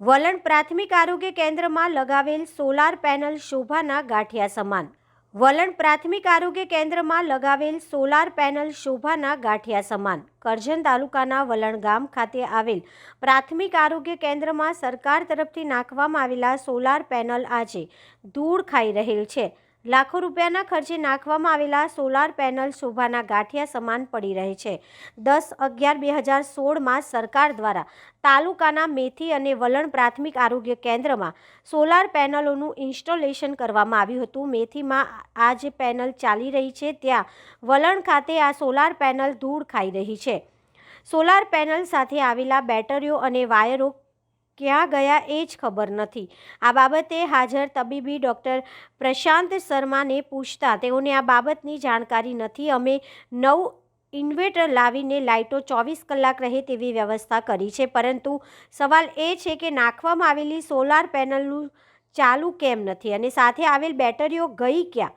વલણ પ્રાથમિક આરોગ્ય કેન્દ્રમાં લગાવેલ સોલાર પેનલ શોભાના ગાંઠિયા સમાન. વલણ પ્રાથમિક આરોગ્ય કેન્દ્રમાં લગાવેલ સોલાર પેનલ શોભાના ગાંઠિયા સમાન. કરજણ તાલુકાના વલણ ગામ ખાતે આવેલ પ્રાથમિક આરોગ્ય કેન્દ્રમાં સરકાર તરફથી નાખવામાં આવેલા સોલાર પેનલ આજે ધૂળ ખાઈ રહેલ છે. લાખો રૂપિયાના ખર્ચે નાખવામાં આવેલા સોલાર પેનલ શોભાના ગાંઠિયા સમાન પડી રહે છે. દસ અગિયાર બે હજાર સોળમાં સરકાર દ્વારા તાલુકાના મેથી અને વલણ પ્રાથમિક આરોગ્ય કેન્દ્રમાં સોલાર પેનલોનું ઇન્સ્ટોલેશન કરવામાં આવ્યું હતું. મેથીમાં આ જે પેનલ ચાલી રહી છે, ત્યાં વલણ ખાતે આ સોલાર પેનલ ધૂળ ખાઈ રહી છે. સોલાર પેનલ સાથે આવેલા બેટરીઓ અને વાયરો ક્યાં ગયા એ જ ખબર નથી. આ બાબતે હાજર તબીબી ડૉક્ટર પ્રશાંત શર્માને પૂછતા તેઓને આ બાબતની જાણકારી નથી. અમે નવ ઇન્વેટર લાવીને લાઇટો ચોવીસ કલાક રહે તેવી વ્યવસ્થા કરી છે. પરંતુ સવાલ એ છે કે નાખવામાં આવેલી સોલાર પેનલનું ચાલુ કેમ નથી અને સાથે આવેલ બેટરીઓ ગઈ ક્યાં?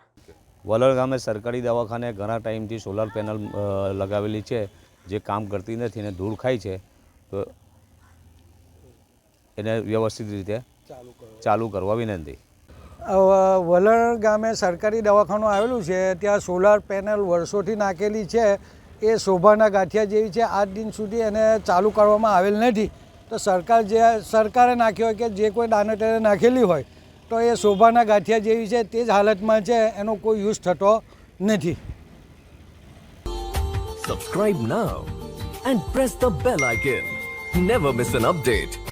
વલણ ગામે સરકારી દવાખાને ઘણા ટાઈમથી સોલાર પેનલ લગાવેલી છે. જે કામ કરતી નથી અને ધૂળ ખાય છે. તો એને વ્યવસ્થિત રીતે ચાલુ કરવા. વિનંતી. વલણ ગામે સરકારી દવાખાનું આવેલું છે ત્યાં સોલાર પેનલ વર્ષોથી નાખેલી છે. એ શોભાના ગાંઠિયા જેવી છે. આજ દિન સુધી એને ચાલુ કરવામાં આવેલ નથી. તો સરકાર જે સરકારે નાખ્યો હોય કે જે કોઈ દાનતરે નાખેલી હોય તો એ શોભાના ગાંઠિયા જેવી છે તે જ હાલતમાં છે. એનો કોઈ યુઝ થતો નથી. Subscribe now and press the bell icon never miss an update.